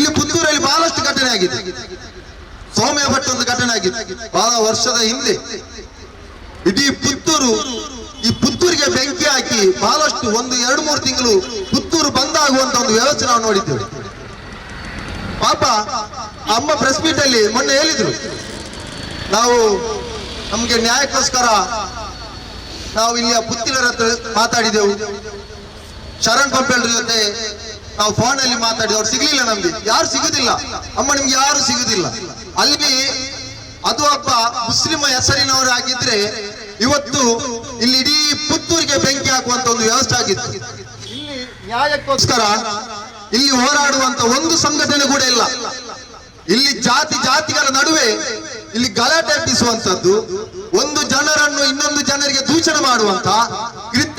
ಇಲ್ಲಿ ಪುತ್ತೂರಲ್ಲಿ ಬಹಳಷ್ಟು ಘಟನೆ ಆಗಿದೆ. ಸೌಮ್ಯ ಭಟ್ ಒಂದು ಘಟನೆ ಆಗಿದೆ. ಬಹಳ ವರ್ಷದ ಹಿಂದೆ ಇಡೀ ಪುತ್ತೂರು, ಈ ಪುತ್ತೂರಿಗೆ ಬೆಂಕಿ ಹಾಕಿ ಬಹಳಷ್ಟು ಒಂದು ಎರಡು ಮೂರು ತಿಂಗಳು ಪುತ್ತೂರು ಬಂದಾಗುವಂತ ಒಂದು ವ್ಯವಸ್ಥೆ ನಾವು ನೋಡಿದ್ದೇವೆ. ಪಾಪ ಅಮ್ಮ ಪ್ರೆಸ್ ಮೀಟ್ ಅಲ್ಲಿ ಮೊನ್ನೆ ಹೇಳಿದ್ರು, ನಾವು ನಮ್ಗೆ ನ್ಯಾಯಕ್ಕೋಸ್ಕರ ನಾವು ಇಲ್ಲಿಯ ಪುತ್ತಿಲರ ಹತ್ರ ಮಾತಾಡಿದೆವು. ಶರಣ್ ಪಂಪೇಳ್ರ ಜೊತೆ ನಾವು ಫೋನ್ ಅಲ್ಲಿ ಮಾತಾಡಿದವ್ರು ಅವ್ರು ಸಿಗ್ಲಿಲ್ಲ ನಮ್ಗೆ. ಯಾರು ಸಿಗುದಿಲ್ಲ? ಅಮ್ಮ ನಿಮ್ಗೆ ಯಾರು ಸಿಗುದಿಲ್ಲ? ಅಲ್ಲಿ ಅದು ಒಬ್ಬ ಮುಸ್ಲಿಮ ಹೆಸರಿನವರಾಗಿದ್ರೆ ಇವತ್ತು ಇಲ್ಲಿ ಇಡೀ ಪುತ್ತೂರಿಗೆ ಬೆಂಕಿ ಹಾಕುವಂತ ಒಂದು ವ್ಯವಸ್ಥೆ ಆಗಿತ್ತು. ಇಲ್ಲಿ ನ್ಯಾಯಕ್ಕೋಸ್ಕರ ಇಲ್ಲಿ ಹೋರಾಡುವಂತ ಒಂದು ಸಂಘಟನೆ ಕೂಡ ಇಲ್ಲ. ಇಲ್ಲಿ ಜಾತಿ ಜಾತಿಗಳ ನಡುವೆ ಇಲ್ಲಿ ಗಲಾಟೆ ಎಬ್ಬಿಸುವಂತದ್ದು ಒಂದು ಜನರನ್ನು ಇನ್ನೊಂದು ಜನರಿಗೆ ದೂಷಣೆ ಮಾಡುವಂತ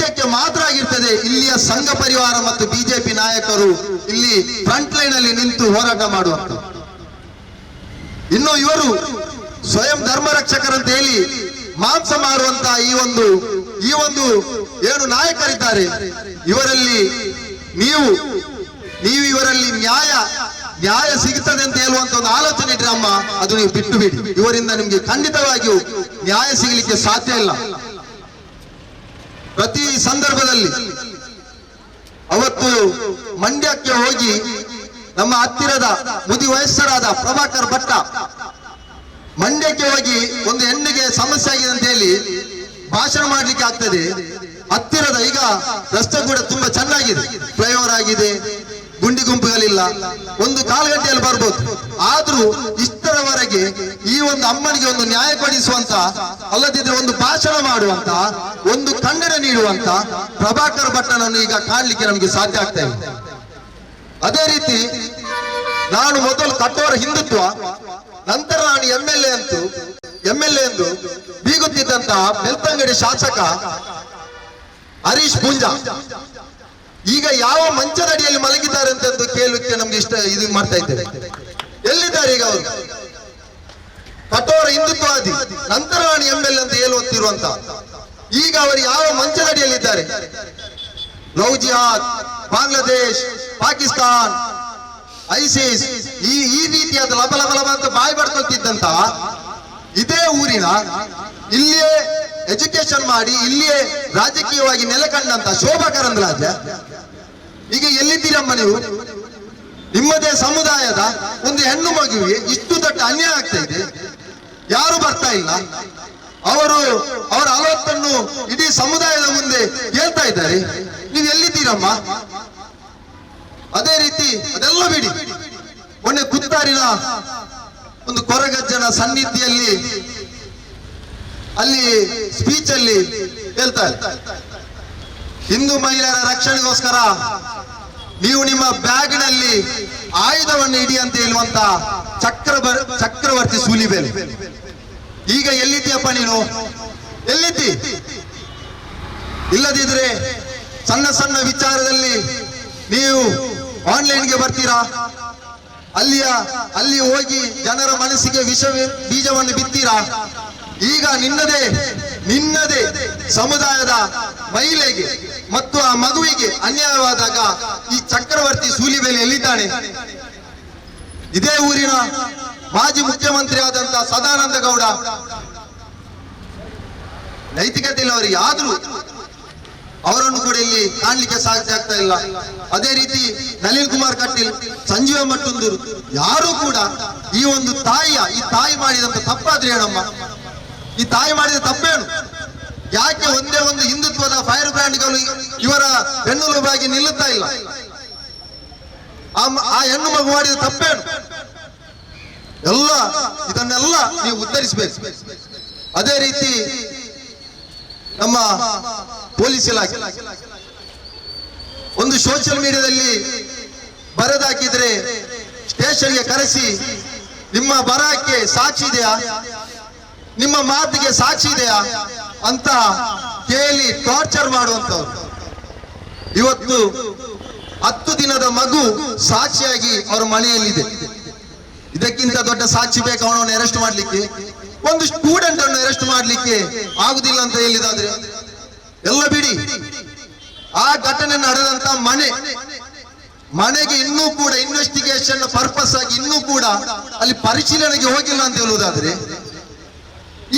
ಕೃತ್ಯಕ್ಕೆ ಮಾತ್ರ ಆಗಿರ್ತದೆ. ಇಲ್ಲಿಯ ಸಂಘ ಪರಿವಾರ ಮತ್ತು ಬಿಜೆಪಿ ನಾಯಕರು ಇಲ್ಲಿ ಫ್ರಂಟ್ ಲೈನ್ ಅಲ್ಲಿ ನಿಂತು ಹೋರಾಟ ಮಾಡುವಂತ ಇನ್ನು ಇವರು ಸ್ವಯಂ ಧರ್ಮ ರಕ್ಷಕರಂತ ಹೇಳಿ ಮಾಂಸ ಮಾರುವಂತ ಈ ಒಂದು ಈ ಒಂದು ಏನು ನಾಯಕರಿದ್ದಾರೆ. ಇವರಲ್ಲಿ ನೀವು ನೀವು ಇವರಲ್ಲಿ ನ್ಯಾಯ ನ್ಯಾಯ ಸಿಗುತ್ತದೆ ಅಂತ ಹೇಳುವಂತ ಒಂದು ಆಲೋಚನೆ ಇದ್ರೆ ಅಮ್ಮ, ಅದು ನೀವು ಬಿಟ್ಟು ಬಿಡಿ. ಇವರಿಂದ ನಿಮ್ಗೆ ಖಂಡಿತವಾಗಿಯೂ ನ್ಯಾಯ ಸಿಗಲಿಕ್ಕೆ ಸಾಧ್ಯ ಇಲ್ಲ. ಪ್ರತಿ ಸಂದರ್ಭದಲ್ಲಿ ಅವತ್ತು ಮಂಡ್ಯಕ್ಕೆ ಹೋಗಿ ನಮ್ಮ ಹತ್ತಿರದ ಮುದಿ ವಯಸ್ಸರಾದ ಪ್ರಭಾಕರ್ ಭಟ್ಟ ಮಂಡ್ಯಕ್ಕೆ ಹೋಗಿ ಒಂದು ಹೆಣ್ಣಿಗೆ ಸಮಸ್ಯೆ ಆಗಿದೆ ಅಂತ ಹೇಳಿ ಭಾಷಣ ಮಾಡ್ಲಿಕ್ಕೆ ಆಗ್ತದೆ. ಹತ್ತಿರದ ಈಗ ರಸ್ತೆ ಕೂಡ ತುಂಬಾ ಚೆನ್ನಾಗಿದೆ. ಫ್ಲೈಓವರ್ ಆಗಿದೆ. ಗುಂಡಿ ಗುಂಪುಗಳಿಲ್ಲ. ಒಂದು ಕಾಲು ಗಂಟೆಯಲ್ಲಿ ಬರ್ಬೋದು. ಆದ್ರೂ ಇಷ್ಟರವರೆಗೆ ಈ ಒಂದು ಅಮ್ಮನಿಗೆ ಒಂದು ನ್ಯಾಯ ಕೊಡಿಸುವಂತ, ಅಲ್ಲದಿದ್ರೆ ಒಂದು ಭಾಷಣ ಮಾಡುವಂತ, ಒಂದು ಖಂಡನೆ ನೀಡುವಂತ ಪ್ರಭಾಕರ್ ಭಟ್ಟನನ್ನು ಈಗ ಕಾಣಲಿಕ್ಕೆ ನಮಗೆ ಸಾಧ್ಯ ಆಗ್ತಾ ಇದೆ. ಅದೇ ರೀತಿ ನಾನು ಮೊದಲು ಕಟ್ಟೋರ ಹಿಂದುತ್ವ, ನಂತರ ನಾನು ಎಂ ಎಲ್ ಎ ಅಂತೂ ಎಂ ಎಲ್ ಎಂದು ಬೀಗುತ್ತಿದ್ದಂತಹ ಬೆಳ್ತಂಗಡಿ ಶಾಸಕ ಹರೀಶ್ ಪೂಂಜಾ ಈಗ ಯಾವ ಮಂಚದಡಿಯಲ್ಲಿ ಕೇಳಲಿಕ್ಕೆ ನಮ್ಗೆ ಇಷ್ಟ ಇದು ಮಾಡ್ತಾ ಇದ್ದೇವೆ. ಎಲ್ಲಿದ್ದಾರೆ ಈಗ ಅವರು? ಕಠೋರ ಹಿಂದುತ್ವವಾದಿ, ನಂತರವಾಣಿ ಎಂ ಎಲ್ ಅಂತ ಹೇಳುವಂತಿರುವಂತ ಈಗ ಅವರು ಯಾವ ಮಂಚದಡಿಯಲ್ಲಿದ್ದಾರೆ? Love jihad Bangladesh, Pakistan, ISIS, ಈ ಈ ರೀತಿಯಾದ ಲಬ ಲಬ ಅಂತ ಬಾಯಿ ಬಡ್ಕೊಳ್ತಿದ್ದಂತ ಇದೇ ಊರಿನ ಇಲ್ಲಿಯೇ ಎಜುಕೇಶನ್ ಮಾಡಿ ಇಲ್ಲಿಯೇ ರಾಜಕೀಯವಾಗಿ ನೆಲೆಕಂಡಂತ ಶೋಭಾ ಕರಂದ್ಲಾಜೆ. ಈಗ ಎಲ್ಲಿದ್ದೀರಮ್ಮ ನೀವು? ನಿಮ್ಮದೇ ಸಮುದಾಯದ ಒಂದು ಹೆಣ್ಣು ಮಗುವಿಗೆ ಇಷ್ಟು ದೊಡ್ಡ ಅನ್ಯಾಯ ಆಗ್ತಾ ಇದೆ. ಯಾರು ಬರ್ತಾ ಇಲ್ಲ? ಅವರು ಅವರ ಅಲವತ್ತನ್ನು ಇಡೀ ಸಮುದಾಯದ ಮುಂದೆ ಹೇಳ್ತಾ ಇದ್ದಾರೆ. ನೀವು ಎಲ್ಲಿದ್ದೀರಮ್ಮ? ಅದೇ ರೀತಿ ಅದೆಲ್ಲ ಬಿಡಿ. ಮೊನ್ನೆ ಕುತ್ತಾರಿನ ಒಂದು ಕೊರಗಜ್ಜನ ಸನ್ನಿಧಿಯಲ್ಲಿ ಅಲ್ಲಿ ಸ್ಪೀಚ್ ಅಲ್ಲಿ ಹೇಳ್ತಾರೆ ಹಿಂದೂ ಮಹಿಳೆಯರ ರಕ್ಷಣೆಗೋಸ್ಕರ ನೀವು ನಿಮ್ಮ ಬ್ಯಾಗ್ನಲ್ಲಿ ಆಯುಧವನ್ನು ಇಡಿ ಅಂತ ಹೇಳುವಂತ ಚಕ್ರ ಚಕ್ರವರ್ತಿ ಸೂಲಿಬೇಲೆ. ಈಗ ಎಲ್ಲಿದ್ದೀಯಪ್ಪ ನೀನು? ಎಲ್ಲಿದ್ದಿ? ಇಲ್ಲದಿದ್ರೆ ಸಣ್ಣ ಸಣ್ಣ ವಿಚಾರದಲ್ಲಿ ನೀವು ಆನ್ಲೈನ್ಗೆ ಬರ್ತೀರಾ? ಅಲ್ಲಿಯ, ಅಲ್ಲಿ ಹೋಗಿ ಜನರ ಮನಸ್ಸಿಗೆ ವಿಷ ಬೀಜವನ್ನು ಬಿತ್ತೀರಾ? ಈಗ ನಿನ್ನದೇ ನಿನ್ನದೇ ಸಮುದಾಯದ ಮಹಿಳೆಗೆ ಮತ್ತು ಆ ಮಗುವಿಗೆ ಅನ್ಯಾಯವಾದಾಗ ಈ ಚಕ್ರವರ್ತಿ ಸೂಲಿಬೇಲೆ ಎಲ್ಲಿದ್ದಾನೆ? ಇದೇ ಊರಿನ ಮಾಜಿ ಮುಖ್ಯಮಂತ್ರಿ ಆದಂತ ಸದಾನಂದ ಗೌಡ. ನೈತಿಕತೆ ಇಲ್ಲ ಅವರಿಗೆ, ಆದ್ರೂ ಅವರನ್ನು ಕೂಡ ಇಲ್ಲಿ ಕಾಣಲಿಕ್ಕೆ ಸಾಧ್ಯ ಆಗ್ತಾ ಇಲ್ಲ. ಅದೇ ರೀತಿ ನಳಿನ್ ಕುಮಾರ್ ಕಟೀಲ್, ಸಂಜೀವ ಮಟ್ಟುಂದೂರು, ಯಾರು ಕೂಡ ಈ ಒಂದು ತಾಯಿಯ, ಈ ತಾಯಿ ಮಾಡಿದಂತ ತಪ್ಪಾದ್ರೆ ಏನಮ್ಮ? ಈ ತಾಯಿ ಮಾಡಿದ ತಪ್ಪೇನು? ಯಾಕೆ ಒಂದೇ ಒಂದು ಹಿಂದುತ್ವದ ಫೈರ್ ಬ್ರ್ಯಾಂಡ್ಗಳು ಇವರ ಬೆನ್ನೆಲುಬಾಗಿ ನಿಲ್ಲುತ್ತಾ ಇಲ್ಲ? ಆ ಹೆಣ್ಣು ಮಗು ಮಾಡಿದ ತಪ್ಪೇನು? ಎಲ್ಲ ಇದನ್ನೆಲ್ಲ ನೀವು ಉತ್ತರಿಸಬೇಕು ಅದೇ ರೀತಿ ನಮ್ಮ ಪೊಲೀಸ್ ಇಲಾಖೆ. ಒಂದು ಸೋಷಿಯಲ್ ಮೀಡಿಯಾದಲ್ಲಿ ಬರೆದಾಕಿದ್ರೆ ಸ್ಟೇಷನ್ಗೆ ಕರೆಸಿ, ನಿಮ್ಮ ಬರಕ್ಕೆ ಸಾಕ್ಷಿ ಇದೆಯಾ? ನಿಮ್ಮ ಮಾತಿಗೆ ಸಾಕ್ಷಿ ಇದೆಯಾ ಅಂತ ಕೇಳಿ ಟಾರ್ಚರ್ ಮಾಡುವಂತವ್ರು ಇವತ್ತು ಹತ್ತು ದಿನದ ಮಗು ಸಾಕ್ಷಿಯಾಗಿ ಅವರ ಮನೆಯಲ್ಲಿದೆ. ಇದಕ್ಕಿಂತ ದೊಡ್ಡ ಸಾಕ್ಷಿ ಬೇಕು ಅವನನ್ನು ಅರೆಸ್ಟ್ ಮಾಡ್ಲಿಕ್ಕೆ. ಒಂದು ಸ್ಟೂಡೆಂಟ್ ಅನ್ನು ಅರೆಸ್ಟ್ ಮಾಡ್ಲಿಕ್ಕೆ ಆಗುದಿಲ್ಲ ಅಂತ ಹೇಳಿದಾದ್ರೆ? ಎಲ್ಲ ಬಿಡಿ. ಆ ಘಟನೆ ನಡೆದಂತ ಮನೆ, ಮನೆಗೆ ಇನ್ನೂ ಕೂಡ ಇನ್ವೆಸ್ಟಿಗೇಷನ್ ಪರ್ಪಸ್ ಆಗಿ ಇನ್ನೂ ಕೂಡ ಅಲ್ಲಿ ಪರಿಶೀಲನೆಗೆ ಹೋಗಿಲ್ಲ ಅಂತ ಹೇಳುವುದಾದ್ರೆ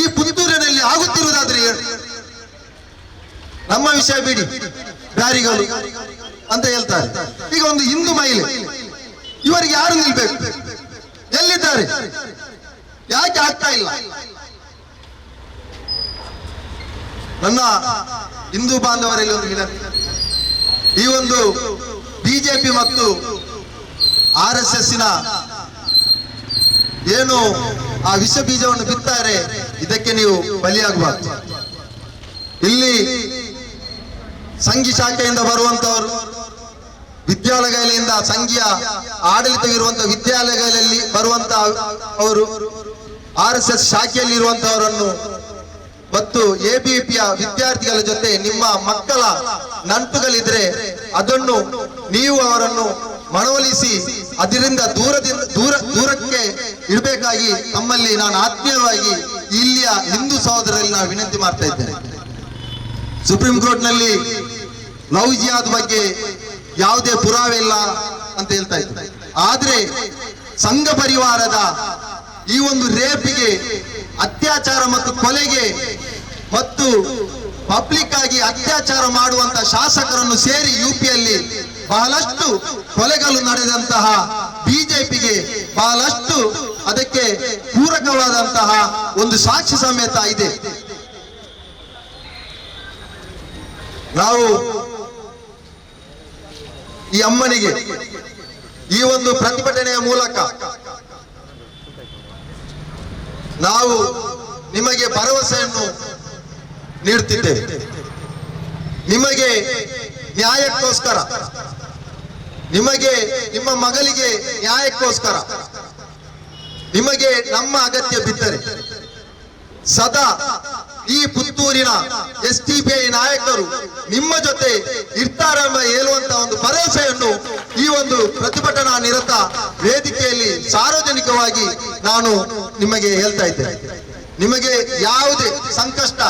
ಈ ಪುತ್ತೂರಿನಲ್ಲಿ ಆಗುತ್ತಿರುವುದಾದ್ರೆ. ನಮ್ಮ ವಿಷಯ ಬಿಡಿ ಬ್ಯಾರಿಗಳು ಅಂತ ಹೇಳ್ತಾರೆ. ಈಗ ಒಂದು ಹಿಂದೂ ಮಹಿಳೆ, ಇವರಿಗೆ ಯಾರು ನಿಲ್ಬೇಕು? ಎಲ್ಲಿದ್ದಾರೆ? ಯಾಕೆ ಆಗ್ತಾ ಇಲ್ಲ? ನನ್ನ ಹಿಂದೂ ಬಾಂಧವರಲ್ಲಿ ಒಂದು ವಿನಂತಿ. ಈ ಒಂದು ಬಿಜೆಪಿ ಮತ್ತು ಆರ್ ಎಸ್ ಎಸ್ಸಿನ ಏನು ಆ ವಿಷ ಬೀಜವನ್ನು ಬಿತ್ತಾರೆ ಇದಕ್ಕೆ ನೀವು ಬಲಿಯಾಗಬಾರ್ದು. ಇಲ್ಲಿ ಸಂಘಿ ಶಾಖೆಯಿಂದ ಬರುವಂತವರು ವಿದ್ಯಾಲಯಗಳಿಂದ ಸಂಘೀಯ ಆಡಳಿತವಿರುವಂತ ವಿದ್ಯಾಲಯಗಳಲ್ಲಿ ಬರುವಂತ ಅವರು ಆರ್ ಎಸ್ ಎಸ್ ಶಾಖೆಯಲ್ಲಿ ಇರುವಂತವರನ್ನು ಮತ್ತು ಎಬಿಪಿಯ ವಿದ್ಯಾರ್ಥಿಗಳ ಜೊತೆ ನಿಮ್ಮ ಮಕ್ಕಳ ನಂಟುಗಳಿದ್ರೆ ಅದನ್ನು ನೀವು ಅವರನ್ನು ಮನವೊಲಿಸಿ ಅದರಿಂದ ದೂರದಿಂದ ದೂರ ದೂರಕ್ಕೆ ಇಡಬೇಕಾಗಿ ತಮ್ಮಲ್ಲಿ ನಾನು ಆತ್ಮೀಯವಾಗಿ ಇಲ್ಲಿಯ ಹಿಂದೂ ಸಹೋದರಲ್ಲಿ ನಾನು ವಿನಂತಿ ಮಾಡ್ತಾ ಇದ್ದೇನೆ. ಸುಪ್ರೀಂ ಕೋರ್ಟ್ನಲ್ಲಿ ಲವ್ ಜಿಯಾದ್ ಬಗ್ಗೆ ಯಾವುದೇ ಪುರಾವೆ ಇಲ್ಲ ಅಂತ ಹೇಳ್ತಾ ಇದ್ದಾರೆ ಆದ್ರೆ ಸಂಘ ಪರಿವಾರದ ಈ ಒಂದು ರೇಪಿಗೆ, ಅತ್ಯಾಚಾರ ಮತ್ತು ಕೊಲೆಗೆ ಮತ್ತು ಪಬ್ಲಿಕ್ ಆಗಿ ಅತ್ಯಾಚಾರ ಮಾಡುವಂತ ಶಾಸಕರನ್ನು ಸೇರಿ ಯುಪಿಯಲ್ಲಿ ಬಹಳಷ್ಟು ಕೊಲೆಗಳು ನಡೆದಂತಹ ಬಿಜೆಪಿಗೆ ಬಹಳಷ್ಟು ಅದಕ್ಕೆ ಪೂರಕವಾದಂತಹ ಒಂದು ಸಾಕ್ಷಿ ಸಮೇತ ಇದೆ. ನಾವು ಈ ಅಮ್ಮನಿಗೆ ಈ ಒಂದು ಪ್ರತಿಭಟನೆಯ ಮೂಲಕ ನಾವು ನಿಮಗೆ ಭರವಸೆಯನ್ನು ನೀಡುತ್ತಿದ್ದೇವೆ. ನಿಮಗೆ ನ್ಯಾಯಕ್ಕೋಸ್ಕರ ನಿಮಗೆ ನಿಮ್ಮ ಮಗಳಿಗೆ ನ್ಯಾಯಕ್ಕೋಸ್ಕರ, ನಿಮಗೆ ನಮ್ಮ ಅಗತ್ಯ ಬಿದ್ದರೆ, ಸದಾ ಈ ಪುತ್ತೂರಿನ ಎಸ್ ಟಿ ಪಿ ಐ ನಾಯಕರು ನಿಮ್ಮ ಜೊತೆ ಇರ್ತಾರೆಂಬ ಹೇಳುವಂತ ಒಂದು ಭರವಸೆಯನ್ನು ಈ ಒಂದು ಪ್ರತಿಭಟನಾ ನಿರತ ವೇದಿಕೆಯಲ್ಲಿ ಸಾರ್ವಜನಿಕವಾಗಿ ನಾನು ನಿಮಗೆ ಹೇಳ್ತಾ ಇದ್ದೇನೆ. ನಿಮಗೆ ಯಾವುದೇ ಸಂಕಷ್ಟ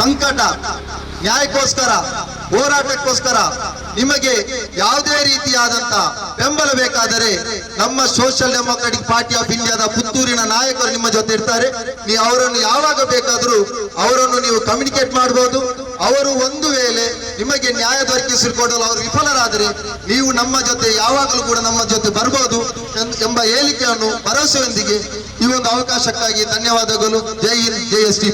ಸಂಕಟ, ನ್ಯಾಯಕ್ಕೋಸ್ಕರ, ಹೋರಾಟಕ್ಕೋಸ್ಕರ ನಿಮಗೆ ಯಾವುದೇ ರೀತಿಯಾದಂತ ಬೆಂಬಲ ಬೇಕಾದರೆ ನಮ್ಮ ಸೋಷಿಯಲ್ ಡೆಮೊಕ್ರಾಟಿಕ್ ಪಾರ್ಟಿ ಆಫ್ ಇಂಡಿಯಾದ ಪುತ್ತೂರಿನ ನಾಯಕರು ನಿಮ್ಮ ಜೊತೆ ಇರ್ತಾರೆ. ನೀವು ಅವರನ್ನು ಯಾವಾಗ ಬೇಕಾದರೂ ಅವರನ್ನು ನೀವು ಕಮ್ಯುನಿಕೇಟ್ ಮಾಡಬಹುದು ಅವರು ಒಂದು ವೇಳೆ ನಿಮಗೆ ನ್ಯಾಯ ದೊರಕಿಸಿಕೊಡಲು ಅವರು ವಿಫಲರಾದರೆ ನೀವು ನಮ್ಮ ಜೊತೆ ಯಾವಾಗಲೂ ಕೂಡ ನಮ್ಮ ಜೊತೆ ಬರಬಹುದು ಎಂಬ ಹೇಳಿಕೆಯನ್ನು ಭರವಸೆಯೊಂದಿಗೆ ಈ ಒಂದು ಅವಕಾಶಕ್ಕಾಗಿ ಧನ್ಯವಾದಗಳು. ಜೈ ಹಿಂದ್, ಜೈ ಎಸ್ ಟಿ